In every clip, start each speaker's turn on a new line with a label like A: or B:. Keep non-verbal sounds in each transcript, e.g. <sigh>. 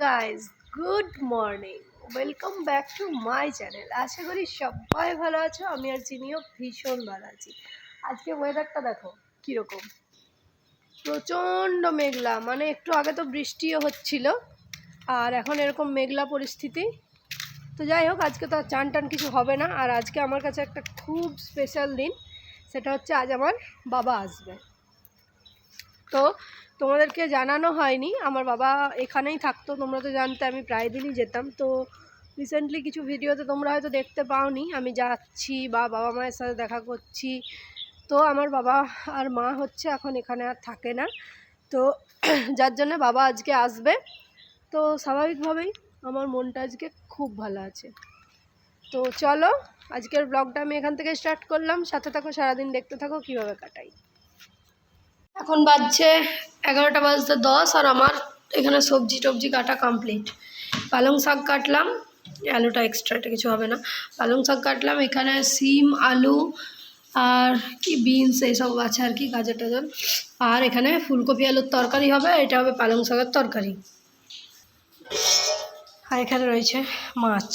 A: Guys good morning welcome back to my channel আশা করি সবাই ভালো আছো, আমি আর চিনিও ভীষণ ভালো আছি। আজকে ওয়েদারটা দেখো, কীরকম? প্রচণ্ড মেঘলা মানে একটু আগে তো বৃষ্টিও হচ্ছিল, আর এখন এরকম মেঘলা পরিস্থিতি। তো যাই হোক, আজকে তো চান টান কিছু হবে না, আর আজকে আমার কাছে একটা খুব স্পেশাল দিন, সেটা হচ্ছে আজ আমার বাবা আসবে। তো তোমাদেরকে জানানো হয়নি। আমার বাবা এখানেই থাকতো, তোমরা তো জানতে আমি প্রায় দিনই যেতাম। তো রিসেন্টলি কিছু ভিডিওতে তোমরা হয়তো দেখতে পাওনি, আমি যাচ্ছি বা বাবা মায়ের সাথে দেখা করছি। তো আমার বাবা আর মা হচ্ছে এখন এখানে আর থাকে না। তো <clears throat> যার জন্য বাবা আজকে আসবে। তো স্বাভাবিকভাবেই আমার মনটা আজকে খুব ভালো আছে। তো চলো, আজকের ব্লগটা আমি এখান থেকে স্টার্ট করলাম। সাথে থাকো, সারাদিন দেখতে থাকো, কীভাবে কাটাই। এখন বাজছে এগারোটা বাজতে দশ আর আমার এখানে সবজি টবজি কাটা কমপ্লিট পালং শাক কাটলাম, আলুটা এক্সট্রা এটা কিছু হবে না। পালং শাক কাটলাম, এখানে সিম, আলু আর কি বিনস এইসব আছে আর কি, গাজর টাজর। আর এখানে ফুলকপি আলুর তরকারি হবে, এটা হবে পালং শাকের তরকারি। আর এখানে রয়েছে মাছ।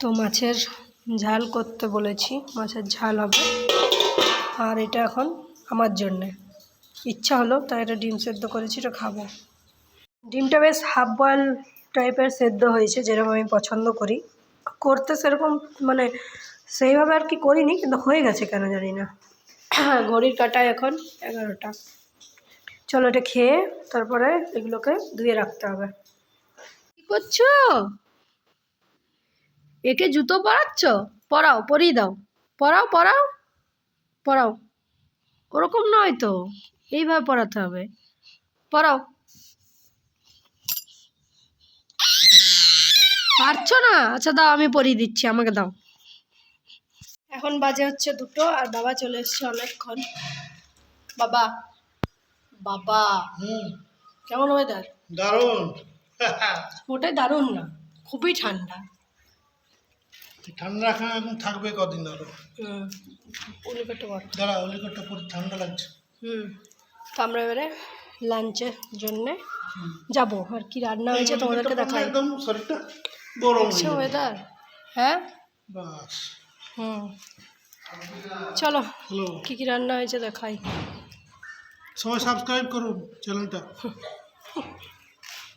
A: তো মাছের ঝাল করতে বলেছি, মাছের ঝাল হবে। আর এটা এখন আমার জন্যে। ইচ্ছা হলো তাই এটা ডিম সেদ্ধ করেছি, এটা খাব। ডিমটা বেশ হাফ বয়েল টাইপের সেদ্ধ হয়েছে, যেরকম আমি পছন্দ করি। করতে সেরকম মানে সেইভাবে আর কি করিনি, কিন্তু হয়ে গেছে কেন জানি না। ঘড়ির কাটায় এখন এগারোটা। চলো এটা খেয়ে তারপরে এগুলোকে ধুয়ে রাখতে হবে। কী করছ? একে জুতো পরাচ্ছ? পরাও, পরিয়ে দাও। পরাও পরাও পরাও। ওরকম নয় তো। এইভাবে পড়াতে হবে। পড়াও। পারছ না? আচ্ছা দাও আমি পড়িয়ে দিচ্ছি আমাকে দাও। এখন বাজে হচ্ছে দুটো আর বাবা চলে এসছে অনেকক্ষণ। বাবা। বাবা
B: হুম।
A: কেমন ওয়েদার
B: দারুণ।
A: ওটাই দারুণ না খুবই ঠান্ডা।
B: ঠান্ডা এখন এখন থাকবে কদিন
A: আরও বড়
B: দাঁড়া অলিকটটা পুরো ঠান্ডা লাগছে।
A: হুম। তো আমরা এবারে লাঞ্চের জন্যে যাব। আর কি রান্না হয়েছে তোমাদেরকে দেখাই।
B: একদম শরীরটা গরম হয়ে
A: দেখছ
B: যাবে।
A: ওয়েদার হ্যাঁ?
B: বাস।
A: হুম। চলো কী কী রান্না হয়েছে দেখাই।
B: সবাই সাবস্ক্রাইব করুন চ্যানেলটা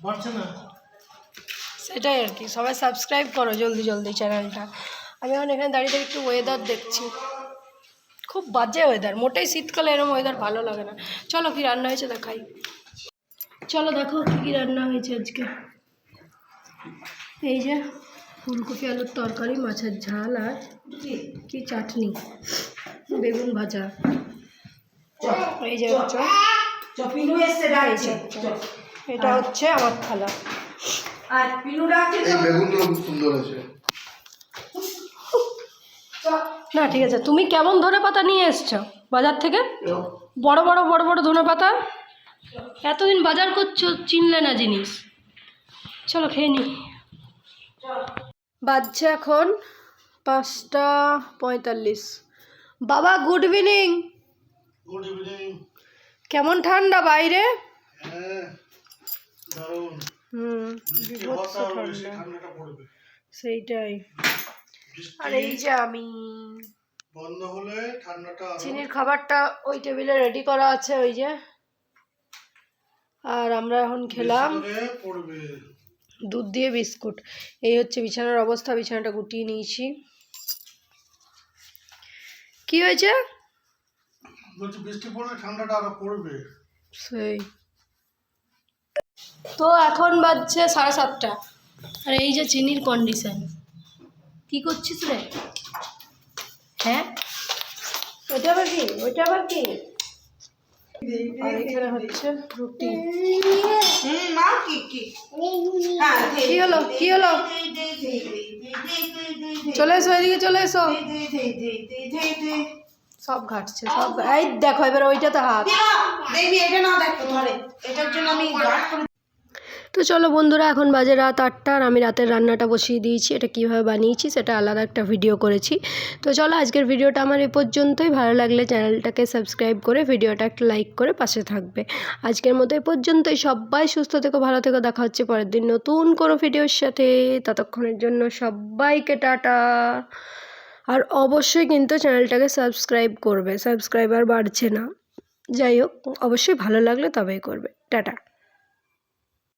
B: বাড়ছে না?
A: সেটাই আর কি। সবাই সাবস্ক্রাইব করো জলদি জলদি চ্যানেলটা আমি এখন এখানে দাঁড়িয়ে দাঁড়িয়ে একটু ওয়েদার দেখছি। খুব বাজে ওয়েদার মোটেই শীতকালে এরকম ওয়েদার ভালো লাগে না। চলো কি রান্না হয়েছে দেখাই। চলো দেখো কী কী রান্না হয়েছে আজকে। এই যে ফুলকপি আলুর তরকারি মাছের ঝাল আর কি চাটনি বেগুন ভাজা। এই যে হচ্ছে এই যে, এটা হচ্ছে আমার থালা।
C: এই বেগুনগুলো খুব সুন্দর আছে
A: না ঠিক আছে। তুমি কেমন ধনে পাতা নিয়ে এসছো বাজার থেকে? বড় বড় বড় বড় ধনে পাতা এতদিন বাজার করছ চিনলে না জিনিস। চলো খেয়ে নি। বাজছে এখন পাঁচটা পঁয়তাল্লিশ। বাবা গুড ইভিনিং
B: গুড ইভিনিং
A: কেমন ঠান্ডা বাইরে?
B: হ্যাঁ দারুণ।
A: হুম বিভৎস ঠান্ডা। সেইটাই। আর এই যে আমি
B: বন্ধ হলে ঠান্ডাটা
A: চিনির খাবারটা ওই টেবিলে রেডি করা আছে ওই যে। আর আমরা এখন খেলাম। দুধ দিয়ে বিস্কুট। এই হচ্ছে বিছানার অবস্থা বিছানাটা গুটিয়ে নিয়েছি। কি হয়েছে?
B: বলছি বৃষ্টি পড়লে ঠান্ডাটা আরও পড়বে।
A: সেই। তো এখন বাজছে সাড়ে সাতটা আর এই যে চিনির কন্ডিশন কি করছিস রে হ্যাঁ ওইটা আবার কি ওইটা আবার কি আর এখানে হচ্ছে রুটি কি হলো কি হলো চলে এসো এদিকে চলে এসো সব ঘাটছে সব এই দেখো এবার ওইটাতে হাত তো চলো বন্ধুরা, এখন বাজে রাত আটটা আর আমি রাতের রান্নাটা বসিয়ে দিয়েছি। এটা কীভাবে বানিয়েছি সেটা আলাদা একটা ভিডিও করেছি। তো চলো, আজকের ভিডিওটা আমার এ পর্যন্তই। ভালো লাগলে চ্যানেলটাকে সাবস্ক্রাইব করে ভিডিওটা একটা লাইক করে পাশে থাকবে। আজকের মতো এ পর্যন্তই। সবাই সুস্থ থেকো, ভালো থেকো। দেখা হচ্ছে পরের দিন নতুন কোনো ভিডিওর সাথে। ততক্ষণের জন্য সবাইকে টাটা। আর অবশ্যই কিন্তু চ্যানেলটাকে সাবস্ক্রাইব করবে। সাবস্ক্রাইবার বাড়ছে না। যাই হোক, অবশ্যই ভালো লাগলে তবেই করবে। টাটা।